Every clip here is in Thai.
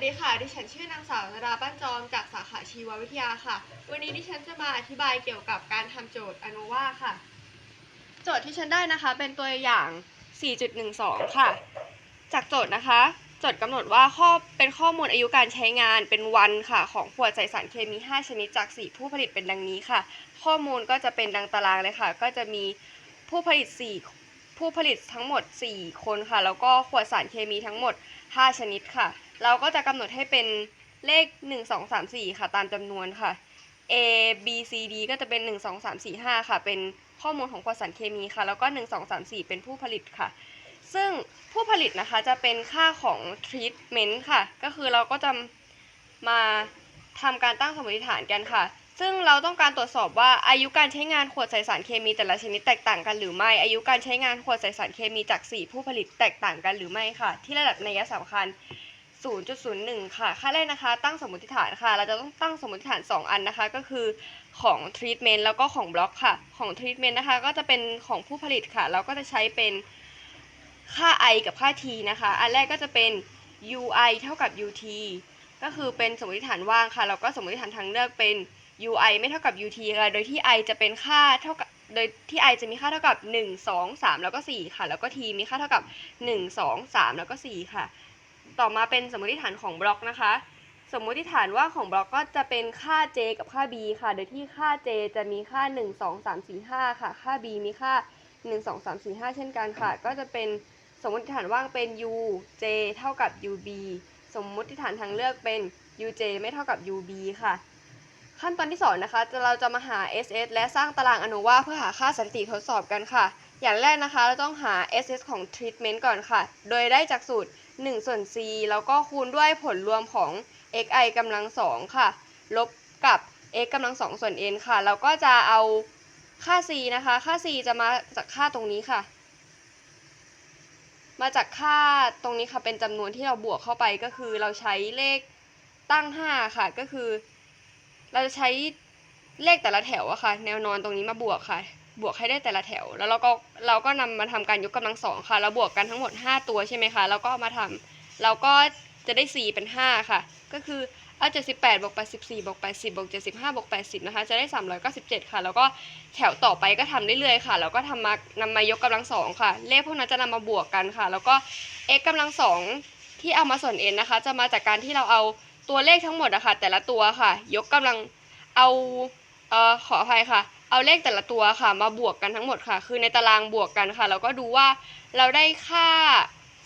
วัสดีค่ะ ดิฉันชื่อนางสาวนราปั้นจอมจากสาขาชีววิทยาค่ะ วันนี้ดิฉันจะมาอธิบายเกี่ยวกับการทำโจทย์อนุวาค่ะ โจทย์ที่ฉันได้นะคะเป็นตัวอย่าง 4.12 ค่ะ จากโจทย์นะคะ โจทย์กำหนดว่าข้อเป็นข้อมูลอายุการใช้งานเป็นวันค่ะ ของขวดใส่สารเคมี 5 ชนิดจาก 4 ผู้ผลิตเป็นดังนี้ค่ะ ข้อมูลก็จะเป็นดังตารางเลยค่ะ ก็จะมีผู้ผลิต 4 ผู้ผลิตทั้งหมด 4 คนค่ะ แล้วก็ขวดสารเคมีทั้งหมด 5 ชนิดค่ะ เราก็จะกำหนดให้เป็นเลข 1 2 3 4 ค่ะ ตามจำนวนค่ะ A B C D ก็จะเป็น 1 2 3 4 5 ค่ะ เป็นข้อมูลของขวดสารเคมีค่ะ แล้วก็ 1 2 3 4 เป็นผู้ผลิตค่ะ ซึ่งผู้ผลิตนะคะจะเป็นค่าของ treatment ค่ะ ก็คือเราก็จะมาทำการตั้งสมมติฐานกันค่ะ ซึ่งเราต้องการตรวจสอบว่าอายุการใช้งานขวดใส่สารเคมีแต่ละชนิดแตกต่างกันหรือไม่ อายุการใช้งานขวดใส่สารเคมีจาก 4 ผู้ผลิตแตกต่างกันหรือไม่ค่ะ ที่ระดับนัยสำคัญ 0.01 ค่ะค่าแรกนะคะ ตั้งสมมติฐานค่ะ เราจะต้องตั้งสมมติฐาน 2 อันนะคะ ก็คือของ treatment แล้วก็ของบล็อกค่ะ ของ treatment นะคะ ก็จะเป็นของผู้ผลิตค่ะ เราก็จะใช้เป็นค่า i กับค่า t นะคะ อันแรกก็จะเป็น ui เท่ากับ ut ก็คือเป็นสมมติฐานว่างค่ะ แล้วก็สมมติฐานทางเลือกเป็น ui ไม่เท่ากับ ut ค่ะ โดยที่ i จะเป็นค่าเท่ากับ โดยที่ i จะมีค่าเท่ากับ 1 2 3 แล้วก็ 4 ค่ะ แล้วก็ t มีค่าเท่ากับ 1 2 3 แล้วก็ 4 ค่ะ ต่อมาเป็นสมมติฐานของบล็อกนะคะ สมมติฐานว่าของบล็อกก็จะเป็นค่า j กับค่า b ค่ะ โดยที่ค่า j จะมีค่า 1 2 3 4 5 ค่ะ ค่า b มีค่า 1 2 3 4 5 เช่นกันค่ะ ก็จะเป็นสมมติฐานว่างเป็น u j เท่ากับ ub สมมติฐานทางเลือกเป็น uj ไม่เท่ากับ ub ค่ะ ขั้นตอนที่สองนะคะจะเราจะมาหา ss และสร้างตารางอนุว่าเพื่อหาค่าสถิติทดสอบกันค่ะ อย่างแรกนะคะเราต้องหา ss ของ treatment ก่อนค่ะ โดยได้จากสูตร1ส่วน c แล้วก็คูณด้วยผลรวมของ xi กำลังสองค่ะ ลบกับ x กำลังสองส่วน n ค่ะเราก็จะเอาค่า c นะคะ ค่า c จะมาจากค่าตรงนี้ค่ะ มาจากค่าตรงนี้ค่ะเป็นจำนวนที่เราบวกเข้าไปก็คือเราใช้เลขตั้ง 5 ค่ะ ก็คือ เราจะใช้เลขแต่ละแถวอะค่ะ แนวนอนตรงนี้มาบวกค่ะ บวกให้ได้แต่ละแถว แล้วเราก็เราก็นำมาทำการยกกำลังสองค่ะ เราบวกกันทั้งหมด 5 ตัวใช่ไหมคะแล้วก็มาทำเราก็จะได้ 4 เป็น 5 ค่ะ ก็คือเอา78บวก84บวก80บวก75บวก80นะคะ จะได้ 397 ค่ะ แล้วก็แถวต่อไปก็ทำเรื่อยๆค่ะ แล้วก็ทำมานำมายกกำลังสองค่ะ เลขพวกนั้นจะนำมาบวกกันค่ะ แล้วก็ x กำลังสองที่เอามาส่วน n นะคะ จะมาจากการที่เราเอา ตัวเลขทั้งหมดอะค่ะ แต่ละตัวค่ะ ยกกำลังเอาเอ่อขออภัยค่ะ เอาเลขแต่ละตัวค่ะ มาบวกกันทั้งหมดค่ะ คือในตารางบวกกันค่ะ แล้วก็ดูว่าเราได้ค่า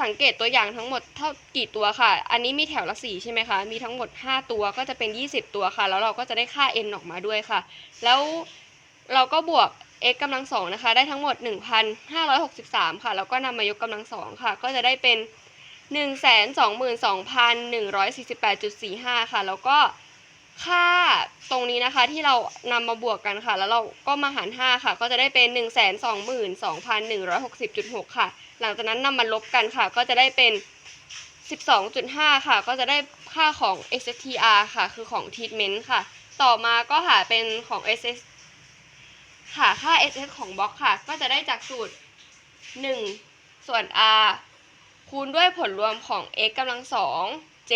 สังเกตตัวอย่างทั้งหมดเท่ากี่ตัวค่ะ อันนี้มีแถวละสี่ใช่ไหมคะ มีทั้งหมด 5 ตัวก็จะเป็น 20 ตัวค่ะ แล้วเราก็จะได้ค่า n ออกมาด้วยค่ะ แล้วเราก็บวก x กำลังสองนะคะ ได้ทั้งหมด 1,563 ค่ะ แล้วก็นำมายกกำลังสองค่ะ ก็จะได้เป็น 122,148.45 ค่ะ แล้วก็ค่าตรงนี้นะคะที่เรานำมาบวกกันค่ะ แล้วเราก็มาหาร 5 ค่ะ ก็จะได้เป็น 1 2 2 1 6 0 6 ค่ะ หลังจากนั้นนำมาลบกันค่ะ ก็จะได้เป็น 12.5 ค่ะ ก็จะได้ค่าของ STR ค่ะ คือของ treatment ค่ะ ต่อมาก็หาเป็นของ SS หาค่า SS ของบล็อกค่ะ ก็จะได้จากสูตร 1 ส่วน R คูณด้วยผลรวมของ x กำลังสอง j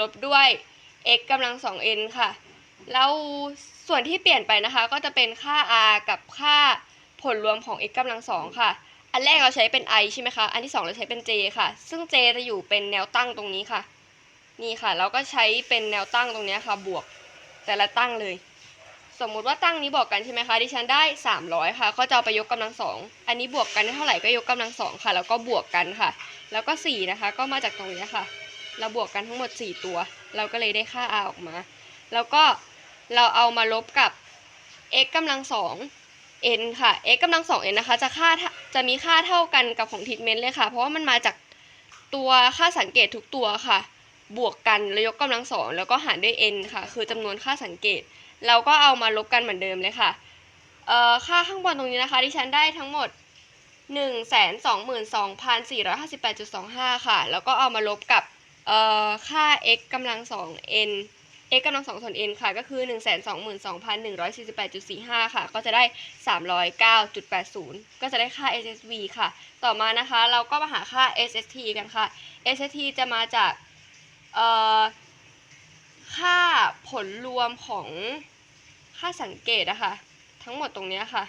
ลบด้วย x กำลังสอง n ค่ะ แล้วส่วนที่เปลี่ยนไปนะคะก็จะเป็นค่า r กับค่าผลรวมของ x กำลังสองค่ะ อันแรกเราใช้เป็น i ใช่ไหมคะ อันที่สองเราใช้เป็น j ค่ะ ซึ่ง j จะอยู่เป็นแนวตั้งตรงนี้ค่ะ นี่ค่ะแล้วก็ใช้เป็นแนวตั้งตรงนี้ค่ะ บวกแต่ละตั้งเลย สมมุติว่าตั้งนี้บอกกันใช่ไหมคะดิฉันได้ 300 ค่ะ ก็จะเอาไปยกกำลังสองอันนี้บวกกันได้เท่าไหร่ก็ยกกำลังสองค่ะ แล้วก็บวกกันค่ะ แล้วก็ 4 นะคะ ก็มาจากตรงนี้ค่ะ เราบวกกันทั้งหมด 4 ตัว เราก็เลยได้ค่า r ออกมา แล้วก็เราเอามาลบกับ x กำลังสอง n ค่ะ x กำลังสอง n นะคะ จะค่าจะมีค่าเท่ากันกับของทิทเมนต์เลยค่ะ เพราะว่ามันมาจากตัวค่าสังเกตทุกตัวค่ะ บวกกันแล้วยกกำลังสองแล้วก็หารด้วย n ค่ะ คือจำนวนค่าสังเกต เราก็เอามาลบกันเหมือนเดิมเลยค่ะเอ่อค่าข้างบนตรงนี้นะคะที่ฉันได้ทั้งหมด 122,458.25 ค่ะ แล้วก็เอามาลบกับเอ่อค่า x กำลังสอง n x กำลังสองส่วน n ค่ะ ก็คือ 122,148.45 ค่ะ ก็จะได้ 309.80 ก็จะได้ค่า SSV ค่ะ ต่อมานะคะ เราก็มาหาค่า SST กันค่ะ SST จะมาจาก เอ่อ ค่าผลรวมของ ค่าสังเกตอะค่ะ ทั้งหมดตรงนี้ค่ะ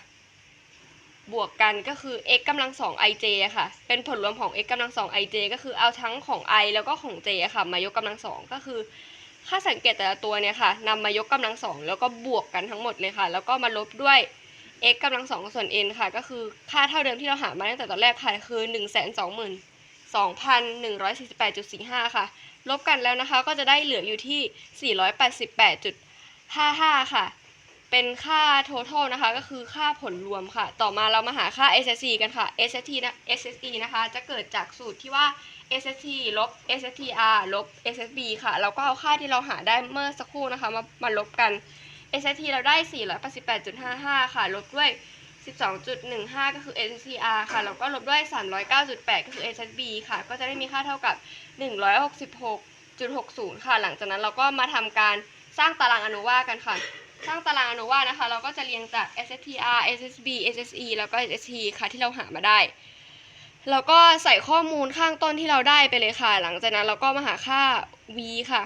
บวกกันก็คือ x กำลังสอง ij ค่ะ เป็นผลรวมของ x กำลังสอง ij ก็คือเอาทั้งของ i แล้วก็ของ j ค่ะ มายกกำลังสองก็คือ ค่าสังเกตแต่ละตัวเนี่ยค่ะนำมายกกำลังสองแล้วก็บวกกันทั้งหมดเลยค่ะ แล้วก็มาลบด้วย x กำลังสองส่วน n ค่ะ ก็คือค่าเท่าเดิมที่เราหามาตั้งแต่ตอนแรกค่ะ คือ1 2 2 2 1 4 8 4 5 ค่ะ ลบกันแล้วนะคะ ก็จะได้เหลืออยู่ที่ 488.55 ค่ะ เป็นค่า total นะคะ ก็คือค่าผลรวมค่ะ ต่อมาเรามาหาค่า SSE กันค่ะ SST นะ SSE นะคะ จะเกิดจากสูตรที่ว่า SST ลบ SSTR ลบ SSB ค่ะแล้วก็เอาค่าที่เราหาได้เมื่อสักครู่นะคะ มามาลบกัน SST เราได้ 488.55 ค่ะ ลบด้วย 12.15 ก็คือ SSTR ค่ะ แล้วก็ลบด้วย 309.8 ก็คือ SSB ค่ะ ก็จะได้มีค่าเท่ากับ 166.60 ค่ะ หลังจากนั้นเราก็มาทำการสร้างตารางอนุว่ากันค่ะ สร้างตารางอนุว่านะคะ เราก็จะเรียงจาก SSTR SSB SSE แล้วก็ SST ค่ะที่เราหามาได้ แล้วก็ใส่ข้อมูลข้างต้นที่เราได้ไปเลยค่ะ หลังจากนั้นเราก็มาหาค่า v ค่ะ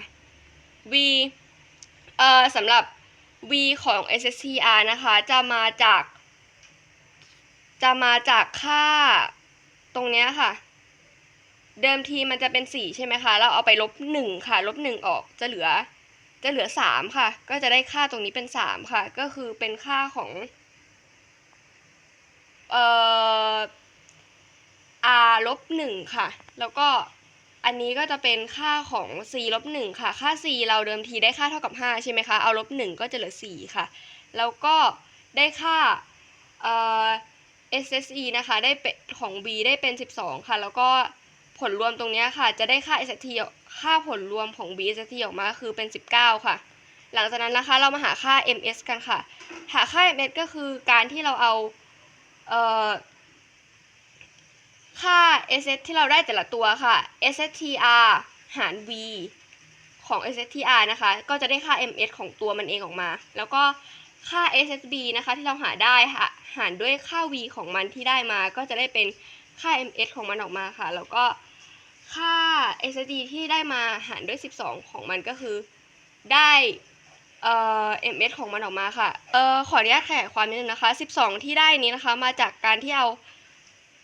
v เอ่อสำหรับ v ของ SSTR นะคะ จะมาจาก จะมาจากค่าตรงเนี้ยค่ะ เดิมทีมันจะเป็น 4 ใช่ไหมคะ เราเอาไปลบ 1 ค่ะ ลบ 1 ออกจะเหลือ จะเหลือ3ค่ะ ก็จะได้ค่าตรงนี้เป็น3ค่ะ ก็คือเป็นค่าของ เอ่อ r ลบ1ค่ะ แล้วก็อันนี้ก็จะเป็นค่าของ c ลบ1ค่ะ ค่า c เราเดิมทีได้ค่าเท่ากับ 5 ใช่ไหมคะ เอาลบ1ก็จะเหลือ 4 ค่ะ แล้วก็ได้ค่าเอ่อ SSE นะคะได้เป็นของ B ได้เป็น 12 ค่ะ แล้วก็ผลรวมตรงนี้ค่ะ จะได้ค่า SST ค่าผลรวมของ B SST ออกมาคือเป็น 19 ค่ะ หลังจากนั้นนะคะเรามาหาค่า MS กันค่ะ หาค่า MS ก็คือการที่เราเอาเอ่อค่า SS ที่เราได้แต่ละตัวค่ะ SSTR หาร V ของ SSTR นะคะ ก็จะได้ค่า MS ของตัวมันเองออกมา แล้วก็ค่า SSB นะคะที่เราหาได้ค่ะหารด้วยค่า V ของมันที่ได้มา ก็จะได้เป็นค่า MS ของมันออกมาค่ะ แล้วก็ ค่า SSD ที่ได้มาหารด้วย 12 ของมันก็คือได้เอ่อ MS ของมันออกมาค่ะ เอ่อ ขออนุญาตขยายความนิดนึงนะคะ 12 ที่ได้นี้นะคะ มาจากการที่เอา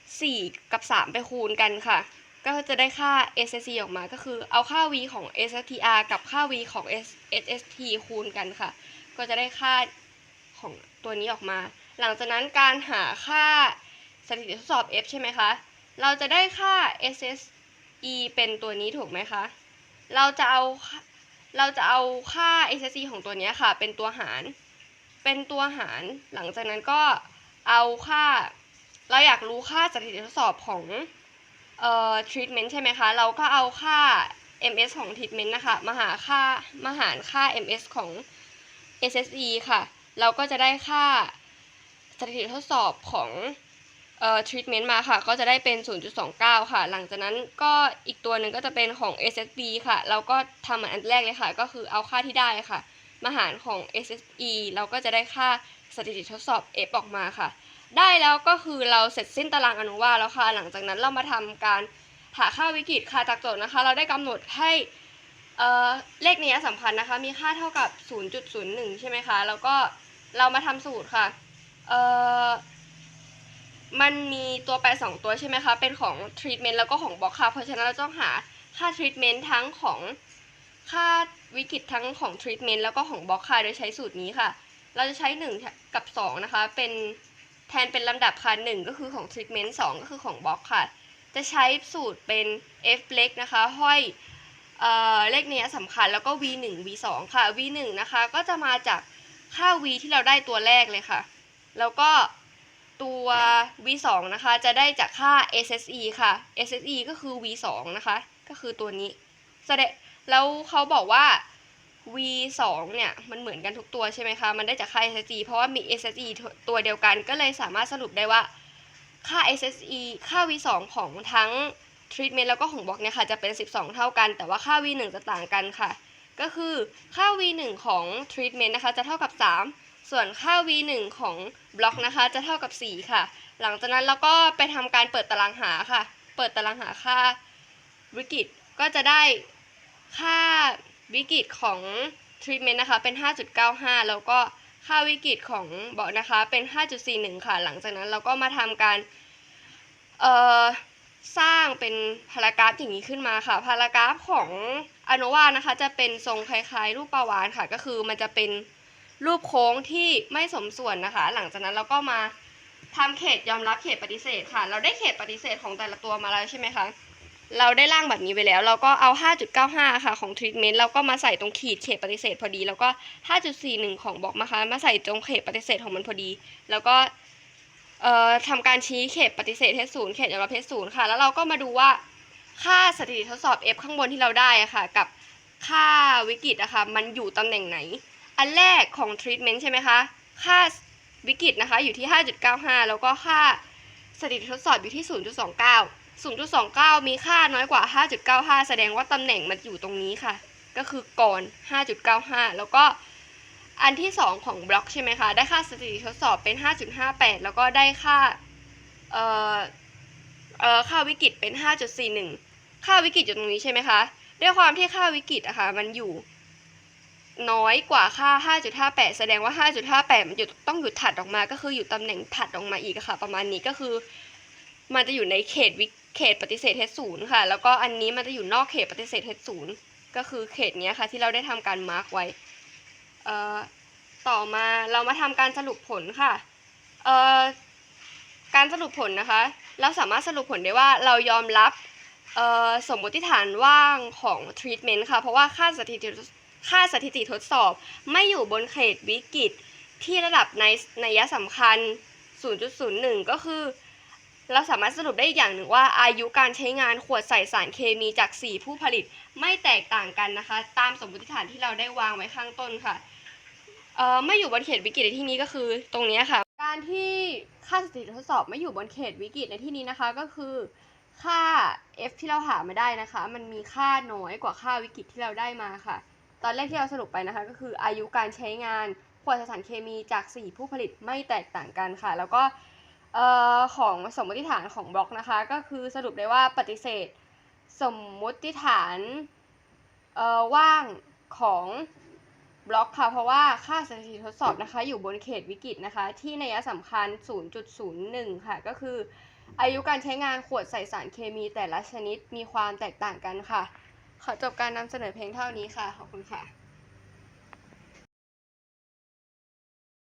4 กับ 3 ไปคูณกันค่ะ ก็จะได้ค่า SSC ออกมา ก็คือเอาค่า V ของ SSTR กับค่า V ของ SST คูณกันค่ะ ก็จะได้ค่าของตัวนี้ออกมา หลังจากนั้นการหาค่าสถิติทดสอบ F ใช่ไหมคะ เราจะได้ค่า S.S. e เป็นตัวนี้ถูกไหมคะ เราจะเอาเราจะเอาค่า SSE ของตัวนี้ค่ะ เป็นตัวหาร เป็นตัวหาร หลังจากนั้นก็เอาค่า เราอยากรู้ค่าสถิติทดสอบของเอ่อ treatment ใช่ไหมคะ เราก็เอาค่า ms ของ treatment นะคะ มาหาค่ามาหารค่า ms ของ SSE ค่ะ เราก็จะได้ค่าสถิติทดสอบของ เอ่อ treatment มาค่ะ ก็จะได้เป็น 0.29 ค่ะ หลังจากนั้นก็อีกตัวหนึ่งก็จะเป็นของ SSB ค่ะ เราก็ทำเหมือนอันแรกเลยค่ะ ก็คือเอาค่าที่ได้ค่ะ มาหารของ SSE เราก็จะได้ค่าสถิติทดสอบ F ออกมาค่ะ ได้แล้วก็คือเราเสร็จสิ้นตารางอนุว่าแล้วค่ะ หลังจากนั้นเรามาทำการหาค่าวิกฤตค่ะจากโจทย์นะคะ เราได้กำหนดให้เอ่อเลขนี้สำคัญนะคะ มีค่าเท่ากับ 0.01 ใช่ไหมคะ แล้วก็เรามาทำสูตรค่ะ เอ่อ มันมีตัวแปรสองตัวใช่ไหมคะ เป็นของ treatment แล้วก็ของบล็อกค่ะ เพราะฉะนั้นเราต้องหาค่า treatment ทั้งของค่าวิกฤตทั้งของ treatment แล้วก็ของบล็อกค่ะ โดยใช้สูตรนี้ค่ะ เราจะใช้ 1 กับ 2 นะคะ เป็นแทนเป็นลำดับค่ะ 1 ก็คือของ treatment 2 ก็คือของบล็อกค่ะ จะใช้สูตรเป็น f เล็กนะคะ ห้อยเอ่อเลขเนี้ยสำคัญแล้วก็ v 1 v 2ค่ะ v 1นะคะ ก็จะมาจากค่า v ที่เราได้ตัวแรกเลยค่ะ แล้วก็ ตัว v 2 นะคะ จะได้จากค่า SSE ค่ะ SSE ก็คือ v 2 นะคะ ก็คือตัวนี้แสดงแล้วเขาบอกว่า v 2 เนี่ยมันเหมือนกันทุกตัวใช่ไหมคะ มันได้จากค่า SSE เพราะว่ามี SSE ตัวเดียวกันก็เลยสามารถสรุปได้ว่าค่า SSE ค่า v 2 ของทั้ง treatment แล้วก็ของบล็อกเนี่ยค่ะจะเป็น 12 เท่ากัน แต่ว่าค่า v 1 จะต่างกันค่ะ ก็คือค่า v 1 ของ treatment นะคะจะเท่ากับ 3 ส่วนค่า v 1 ของบล็อกนะคะจะเท่ากับ 4 ค่ะ หลังจากนั้นเราก็ไปทำการเปิดตารางหาค่ะ เปิดตารางหาค่าวิกฤตก็จะได้ค่าวิกฤตของ treatment นะคะเป็น 5.95 แล้วก็ค่าวิกฤตของบอกนะคะเป็น 5.41 ค่ะ หลังจากนั้นเราก็มาทำการเอ่อสร้างเป็นพารากราฟอย่างนี้ขึ้นมาค่ะ พารากราฟของอโนวานะคะ จะเป็นทรงคล้ายๆ รูปปลาวานค่ะ ก็คือมันจะเป็น รูปโค้งที่ไม่สมส่วนนะคะ หลังจากนั้นเราก็มาทำเขตยอมรับเขตปฏิเสธค่ะ เราได้เขตปฏิเสธของแต่ละตัวมาแล้วใช่ไหมคะเราได้ร่างแบบนี้ไปแล้ว เราก็เอา 5.95 ค่ะของ treatment เราก็มาใส่ตรงขีดเขตปฏิเสธพอดี แล้วก็ 5.41 ของบอกนะคะ มาใส่ตรงเขตปฏิเสธของมันพอดี แล้วก็เอ่อทำการชี้เขตปฏิเสธเทศูนย์เขตยอมรับเทศูนย์ค่ะ แล้วเราก็มาดูว่าค่าสถิติทดสอบ F ข้างบนที่เราได้อะค่ะ กับค่าวิกฤตอะค่ะมันอยู่ตำแหน่งไหน อันแรกของ treatment ใช่ไหมคะ ค่าวิกฤตนะคะอยู่ที่ 5.95 แล้วก็ค่าสถิติทดสอบอยู่ที่ 0.29 0.29 มีค่าน้อยกว่า 5.95 แสดงว่าตำแหน่งมันอยู่ตรงนี้ค่ะ ก็คือก่อน 5.95 แล้วก็อันที่ 2 ของบล็อกใช่ไหมคะ ได้ค่าสถิติทดสอบเป็น 5.58 แล้วก็ได้ค่า เอ่อ เอ่อ ค่าวิกฤตเป็น 5.41 ค่าวิกฤตอยู่ตรงนี้ใช่ไหมคะ ด้วยความที่ค่าวิกฤตอะค่ะมันอยู่ น้อยกว่าค่า 5.58 แสดงว่า 5.58 มันอยู่ต้องอยู่ถัดออกมาก็คืออยู่ตำแหน่งถัดออกมาอีกค่ะ ประมาณนี้ก็คือ มันจะอยู่ในเขตวิเขตปฏิเสธเทสศูนย์ค่ะ แล้วก็อันนี้มันจะอยู่นอกเขตปฏิเสธเทสศูนย์ก็คือเขตเนี้ยค่ะที่เราได้ทำการมาร์กไว้ เอ่อ ต่อมาเรามาทำการสรุปผลค่ะ เอ่อ การสรุปผลนะคะ เราสามารถสรุปผลได้ว่าเรายอมรับ เอ่อ สมมติฐานว่างของ treatment ค่ะ เพราะว่าค่าสถิติ ค่าสถิติทดสอบ ไม่อยู่บนเขตวิกฤต ที่ระดับในนัยสำคัญ 0.01 ก็คือ เราสามารถสรุปได้อีกอย่างหนึ่งว่า อายุการใช้งานขวดใส่สารเคมีจาก 4 ผู้ผลิตไม่แตกต่างกันนะคะ ตามสมมติฐานที่เราได้วางไว้ข้างต้นค่ะเอ่อไม่อยู่บนเขตวิกฤตในที่นี้ก็คือตรงนี้ค่ะ การที่ค่าสถิติทดสอบไม่อยู่บนเขตวิกฤตในที่นี้นะคะก็คือค่า f ที่เราหามาได้นะคะ มันมีค่าน้อยกว่าค่าวิกฤตที่เราได้มาค่ะ ตอนแรกที่เราสรุปไปนะคะ ก็คืออายุการใช้งานขวดสารเคมีจาก 4 ผู้ผลิตไม่แตกต่างกันค่ะ แล้วก็ของสมมติฐานของบล็อกนะคะ ก็คือสรุปได้ว่าปฏิเสธ สมมติฐานว่างของบล็อกค่ะ เพราะว่าค่าสถิติทดสอบนะคะ อยู่บนเขตวิกฤตนะคะ ที่นัยสำคัญ 0.01 ค่ะ ก็คืออายุการใช้งานขวดใส่สารเคมีแต่ละชนิดมีความแตกต่างกันค่ะ ขอจบการนำเสนอเพลงเท่านี้ค่ะ ขอบคุณค่ะ